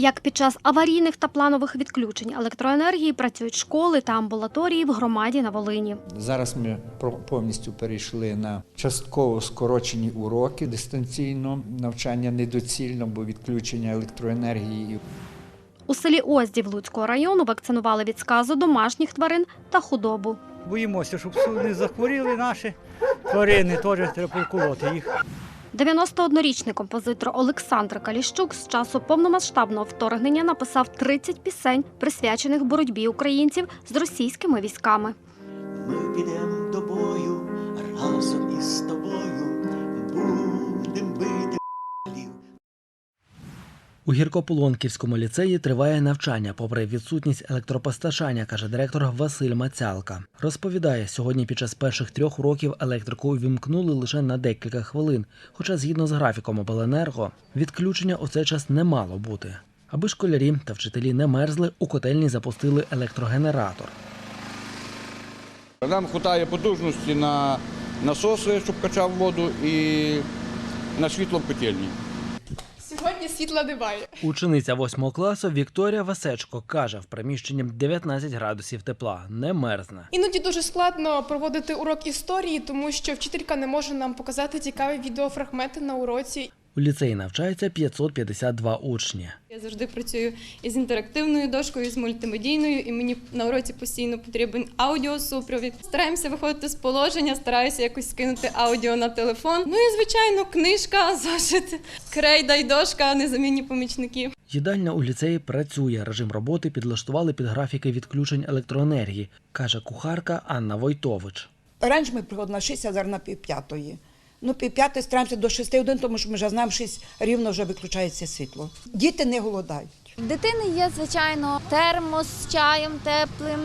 Як під час аварійних та планових відключень електроенергії працюють школи та амбулаторії в громаді на Волині. Зараз ми про- повністю перейшли на частково скорочені уроки дистанційно. Навчання недоцільно, бо відключення електроенергії У селі Оздів Луцького району вакцинували від сказу домашніх тварин та худобу. Боїмося, щоб не захворіли наші тварини, теж треба поколоти їх. 91-річний композитор Олександр Каліщук з часу повномасштабного вторгнення написав 30 пісень, присвячених боротьбі українців з російськими військами. Ми підемо У Гіркополонківському ліцеї триває навчання, попри відсутність електропостачання, каже директор Василь Мацялка. Розповідає, сьогодні під час перших трьох уроків електрику увімкнули лише на декілька хвилин. Хоча, згідно з графіком обленерго, відключення у цей час не мало бути. Аби школярі та вчителі не мерзли, у котельні запустили електрогенератор. Нам вистачає потужності на насоси, щоб качав воду, і на світло в котельні. Сьогодні світла немає. Учениця восьмого класу Вікторія Васечко каже, в приміщенні 19 градусів тепла, не мерзне. Іноді дуже складно проводити урок історії, тому що вчителька не може нам показати цікаві відеофрагменти на уроці. У ліцеї навчається 552 учні. Я завжди працюю із інтерактивною дошкою, з мультимедійною, і мені на уроці постійно потрібен аудіосупровід. Стараємося виходити з положення, стараюся якось скинути аудіо на телефон. Ну і звичайно, книжка, зошит, крейда й дошка, незамінні помічники. Їдальня у ліцеї працює. Режим роботи підлаштували під графіки відключень електроенергії, каже кухарка Анна Войтович. Раніше ми приходили на 6, а зараз на пів п'ятої. Ну, пів п'ятої стараємося до 6 годин, тому що ми вже знаємо, 6 рівно вже виключається світло. Діти не голодають. В дитини є, звичайно, термос з чаєм теплим,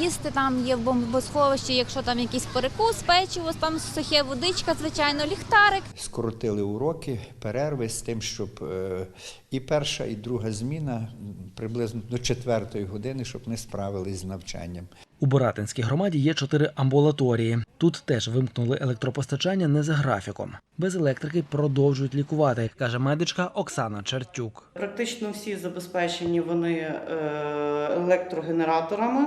їсти там є в бомбосховищі, якщо там якийсь перекус, печиво, там сухе водичка, звичайно, ліхтарик. скоротили уроки, перерви з тим, щоб е, і перша, і друга зміна приблизно до четвертої години, щоб не справились з навчанням. У Боратинській громаді є чотири амбулаторії. Тут теж вимкнули електропостачання не за графіком. Без електрики продовжують лікувати, каже медичка Оксана Чертюк. Практично всі забезпечені вони е, електрогенераторами.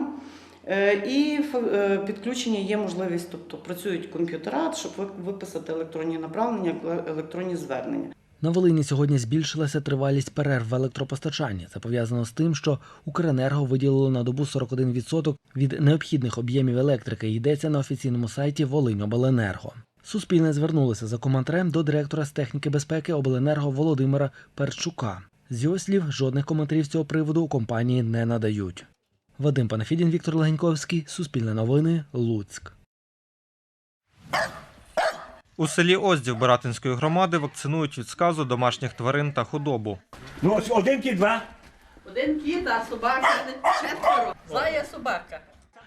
Е, І е, підключення є можливість, тобто працюють комп'ютера, щоб виписати електронні направлення, еле- електронні звернення. На Волині сьогодні збільшилася тривалість перерв в електропостачанні. Це пов'язано з тим, що Укренерго виділило на добу 41% від необхідних об'ємів електрики. Йдеться на офіційному сайті Волиньобленерго. Суспільне звернулося за коментарем до директора з техніки безпеки обленерго Володимира Перчука. З його слів, жодних коментарів з цього приводу у компанії не надають. Вадим Панафідін, Віктор Легеньковський, Суспільне новини, Луцьк. У селі Оздів Баратинської громади вакцинують від сказу домашніх тварин та худобу. Ну, ось один ті два. Один кіт, а собака четверо. Зая собака.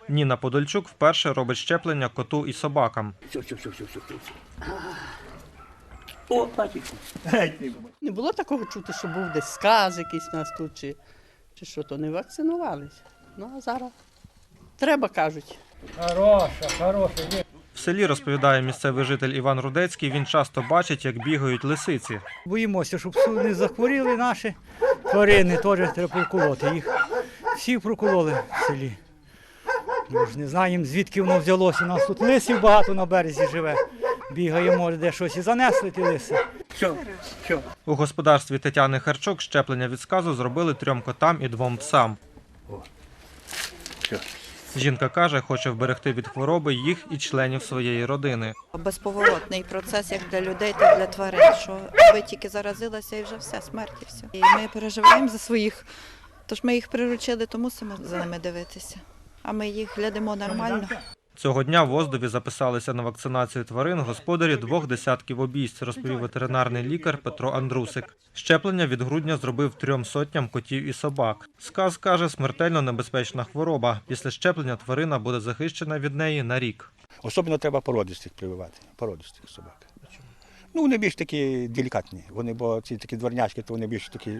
Ніна Подольчук вперше робить щеплення коту і собакам. Все, все, все, все, все. О. Не було такого чути, що був десь сказ якийсь у нас тут, чи, чи що, то не вакцинувалися. Ну а зараз треба, кажуть. Хороша, хороша. В селі розповідає місцевий житель Іван Рудецький. Він часто бачить, як бігають лисиці. Боїмося, щоб не захворіли наші тварини, теж треба поколоти їх. Всі прокололи в селі. Ми ж не знаємо, звідки воно взялося. У нас тут лисів багато на березі живе. Бігає, може, де щось і занесли ті лиси. Все, все. У господарстві Тетяни Харчук щеплення від сказу зробили трьом котам і двом псам. Все. Жінка каже, хоче вберегти від хвороби їх і членів своєї родини. Безповоротний процес як для людей, так і для тварин. Що ви тільки заразилася і вже все, смерть і все. І ми переживаємо за своїх, тож ми їх приручили, то мусимо за ними дивитися. А ми їх глядимо нормально. Цього дня в Оздові записалися на вакцинацію тварин господарі двох десятків обійсть, розповів ветеринарний лікар Петро Андрусик. Щеплення від грудня зробив трьом сотням котів і собак. Сказ каже, смертельно небезпечна хвороба. Після щеплення тварина буде захищена від неї на рік. Особливо треба породистих прививати, породистих собак. Ну, вони більш такі делікатні. Вони, бо ці такі дворняшки, то вони більш такі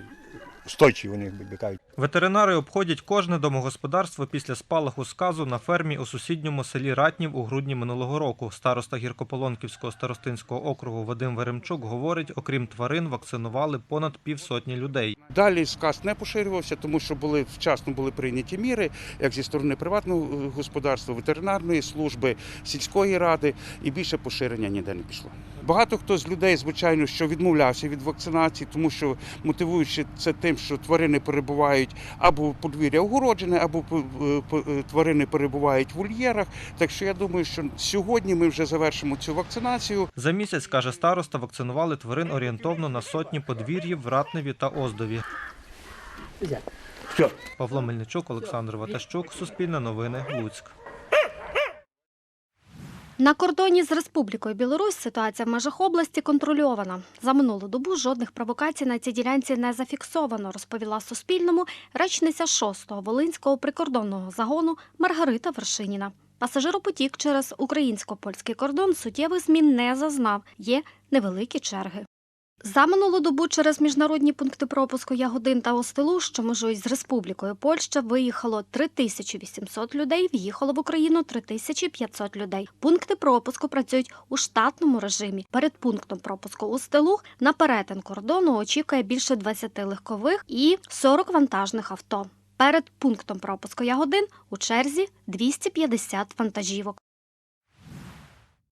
стойчі, вони бікають. Ветеринари обходять кожне домогосподарство після спалаху сказу на фермі у сусідньому селі Ратнів у грудні минулого року. Староста Гіркополонківського старостинського округу Вадим Веремчук говорить, окрім тварин, вакцинували понад півсотні людей. Далі сказ не поширювався, тому що були вчасно були прийняті міри, як зі сторони приватного е, господарства, ветеринарної служби, сільської ради, і більше поширення ніде не пішло. Багато хто з людей, звичайно, що відмовлявся від вакцинації, тому що мотивуючи це тим, що тварини перебувають або подвір'я огороджене, або е, е, тварини перебувають в вольєрах. Так що я думаю, що сьогодні ми вже завершимо цю вакцинацію. За місяць, каже староста, вакцинували тварин орієнтовно на сотні подвір'їв в Ратневі та Оздові. Все. Павло Мельничук, Олександр Ватащук, Суспільне новини, Луцьк. На кордоні з Республікою Білорусь ситуація в межах області контрольована. За минулу добу жодних провокацій на цій ділянці не зафіксовано, розповіла Суспільному речниця 6-го Волинського прикордонного загону Маргарита Вершиніна. Пасажиропотік через українсько-польський кордон суттєвих змін не зазнав. Є невеликі черги. За минулу добу через міжнародні пункти пропуску Ягодин та Остилу, що межують з Республікою Польща, виїхало 3800 людей, в'їхало в Україну 3500 людей. Пункти пропуску працюють у штатному режимі. Перед пунктом пропуску у Стилух на перетин кордону очікує більше 20 легкових і 40 вантажних авто. Перед пунктом пропуску Ягодин у черзі 250 вантажівок.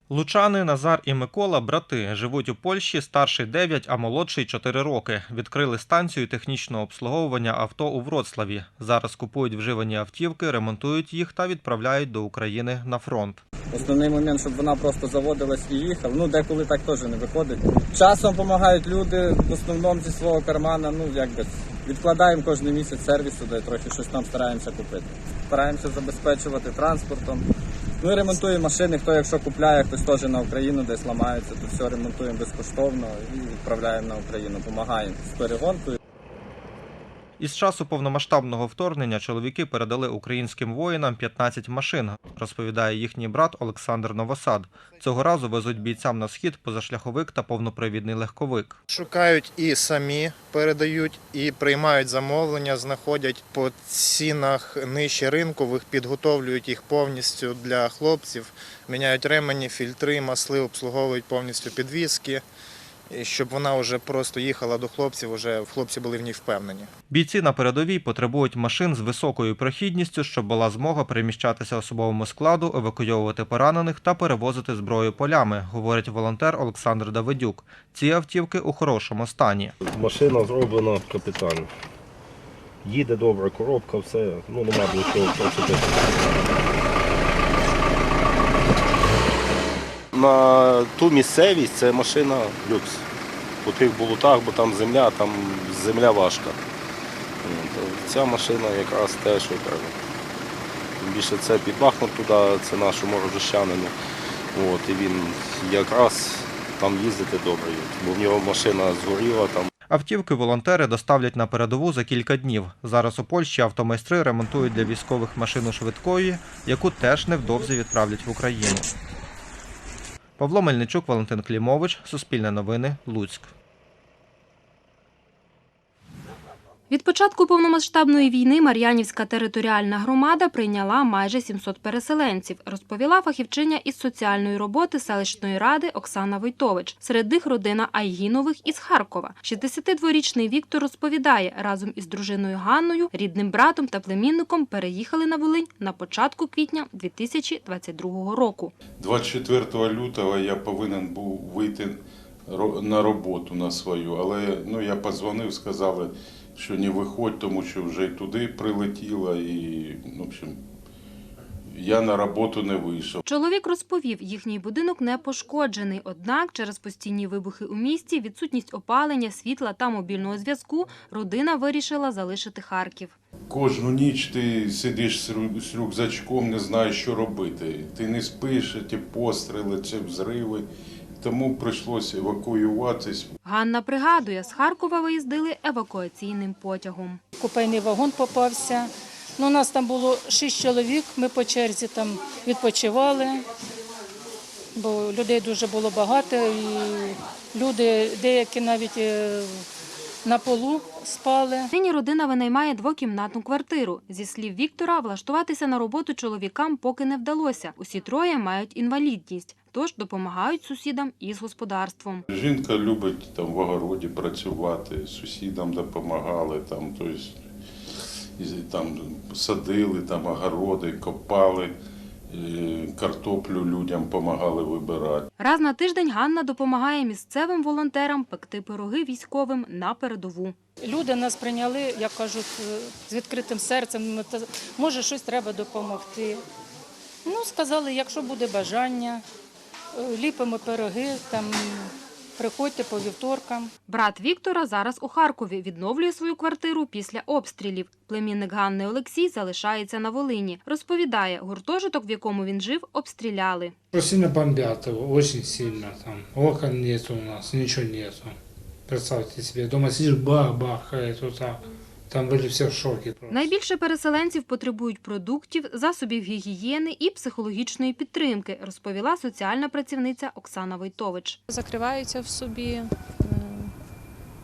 Лучани Назар і Микола брати живуть у Польщі, старший 9, а молодший 4 роки. Відкрили станцію технічного обслуговування авто у Вроцлаві. Зараз купують вживані автівки, ремонтують їх та відправляють до України на фронт. Основний момент, щоб вона просто заводилась і їхала. Ну, деколи так теж не виходить. Часом допомагають люди, в основному зі свого кармана, ну якби відкладаємо кожен місяць сервісу, де трохи щось там стараємося купити. Стараємося забезпечувати транспортом. Ну і ремонтуємо машини, хто якщо купляє, хтось теж на Україну десь ламається, то все ремонтуємо безкоштовно і відправляємо на Україну, допомагаємо з перегонкою. Із часу повномасштабного вторгнення чоловіки передали українським воїнам 15 машин, розповідає їхній брат Олександр Новосад. Цього разу везуть бійцям на схід позашляховик та повнопривідний легковик. Шукають і самі передають, і приймають замовлення, знаходять по цінах нижче ринкових, підготовлюють їх повністю для хлопців, міняють ремені, фільтри, масли, обслуговують повністю підвіски, щоб вона вже просто їхала до хлопців, вже хлопці були в ній впевнені. Бійці на передовій потребують машин з високою прохідністю, щоб була змога переміщатися особовому складу, евакуйовувати поранених та перевозити зброю полями, говорить волонтер Олександр Давидюк. Ці автівки у хорошому стані. Машина зроблена капітально. Їде добре, коробка, все, ну нема до чого просити. На ту місцевість це машина люкс. У тих болотах, бо там земля, там земля важка. Ця машина якраз те, що треба. Тим більше це під Бахмут туди, це нашому рожищанину. От, і він якраз там їздити добре, бо в нього машина згоріла там. Автівки волонтери доставлять на передову за кілька днів. Зараз у Польщі автомайстри ремонтують для військових машину швидкої, яку теж невдовзі відправлять в Україну. Павло Мельничук, Валентин Клімович, Суспільне новини, Луцьк. Від початку повномасштабної війни Мар'янівська територіальна громада прийняла майже 700 переселенців, розповіла фахівчиня із соціальної роботи селищної ради Оксана Войтович. Серед них родина Айгінових із Харкова. 62-річний Віктор розповідає, разом із дружиною Ганною, рідним братом та племінником переїхали на Волинь на початку квітня 2022 року. 24 лютого я повинен був вийти на роботу на свою, але ну, я подзвонив, сказали, що не виходь, тому що вже й туди прилетіло, і ну, в общем, я на роботу не вийшов. Чоловік розповів, їхній будинок не пошкоджений. Однак через постійні вибухи у місті, відсутність опалення, світла та мобільного зв'язку родина вирішила залишити Харків. Кожну ніч ти сидиш з з рюкзачком, не знаєш, що робити. Ти не спиш, ті постріли, чи взриви. Тому прийшлося евакуюватись. Ганна пригадує, з Харкова виїздили евакуаційним потягом. Купейний вагон попався. Ну, у нас там було шість чоловік, ми по черзі там відпочивали. бо людей дуже було багато, і люди деякі навіть е, на полу спали. Нині родина винаймає двокімнатну квартиру. Зі слів Віктора, влаштуватися на роботу чоловікам поки не вдалося. Усі троє мають інвалідність, тож допомагають сусідам із господарством. Жінка любить там в огороді працювати, сусідам допомагали, там, тобто, там садили там огороди, копали, картоплю людям допомагали вибирати. Раз на тиждень Ганна допомагає місцевим волонтерам пекти пироги військовим на передову. Люди нас прийняли, як кажуть, з відкритим серцем. Та, Може, щось треба допомогти. Ну, сказали, якщо буде бажання, е, ліпимо пироги, там, приходьте по вівторкам. Брат Віктора зараз у Харкові відновлює свою квартиру після обстрілів. Племінник Ганни Олексій залишається на Волині. Розповідає, гуртожиток, в якому він жив, обстріляли. Сильно бомбят его, очень сильно там. Окон немає у нас, нічого немає. Представте собі, дома сидиш, бах, бахает вот так. Там были все в шоке просто. Найбільше переселенців потребують продуктів, засобів гігієни і психологічної підтримки, розповіла соціальна працівниця Оксана Войтович. закриваються в собі.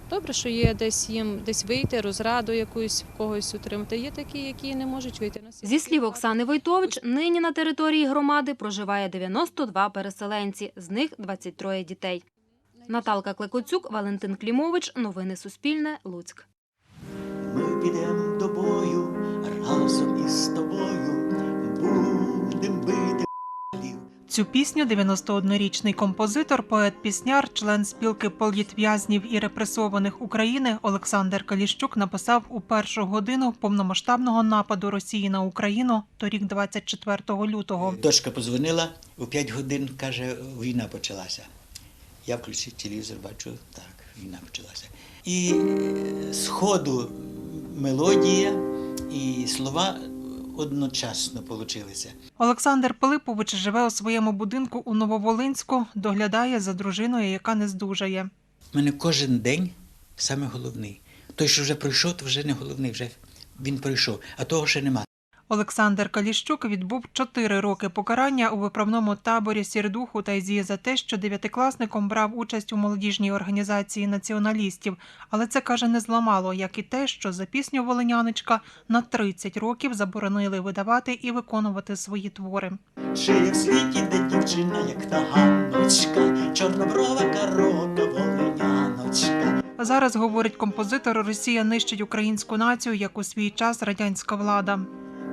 Добре, що є десь їм десь вийти, розраду якусь в когось утримати. Є такі, які не можуть вийти на Зі слів Оксани Войтович, нині на території громади проживає 92 переселенці, з них 23 дітей. Наталка Клекоцюк, Валентин Клімович. Новини Суспільне. Луцьк. Ми підемо до бою разом із тобою. Будем бити. Цю пісню 91-річний композитор, поет-пісняр, член спілки політв'язнів і репресованих України Олександр Каліщук написав у першу годину повномасштабного нападу Росії на Україну торік 24 лютого. Дочка подзвонила у 5 годин, каже, війна почалася. Я включив телевізор, бачу, так, війна почалася. І е, з ходу мелодія і слова одночасно получилися. Олександр Пилипович живе у своєму будинку у Нововолинську, доглядає за дружиною, яка не здужає. У мене кожен день саме головний. Той, що вже пройшов, то вже не головний, вже він пройшов, а того ще нема. Олександр Каліщук відбув чотири роки покарання у виправному таборі Сірдуху та ізі за те, що дев'ятикласником брав участь у молодіжній організації націоналістів. Але це каже не зламало, як і те, що за пісню Волиняночка на 30 років заборонили видавати і виконувати свої твори. Чи як в світі, де дівчина, як та Ганночка, чорноброва корока, волиняночка. Зараз говорить композитор, Росія нищить українську націю, як у свій час радянська влада.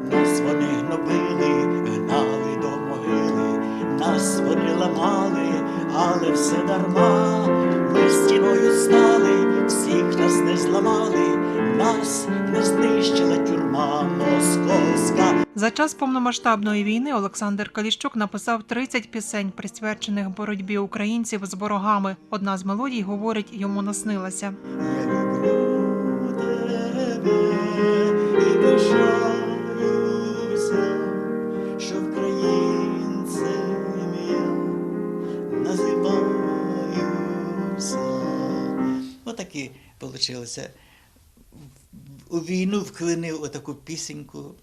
Нас вони гнобили, гнали до могили, нас вони ламали, але все дарма. Ми стіною стали, всіх нас не зламали, нас не знищила тюрма московська. За час повномасштабної війни Олександр Каліщук написав 30 пісень, присвячених боротьбі українців з ворогами. Одна з мелодій говорить, йому наснилася. Отакі. У війну вклинив отаку пісеньку,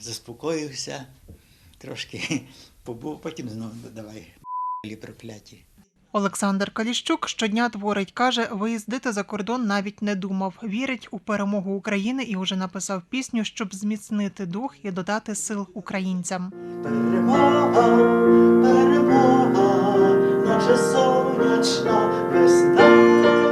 заспокоївся, трошки побув, потім знову давай прокляті. Олександр Каліщук щодня творить, каже, виїздити за кордон навіть не думав. Вірить у перемогу України і вже написав пісню, щоб зміцнити дух і додати сил українцям. Перемога, перемога, наша сонячна весна.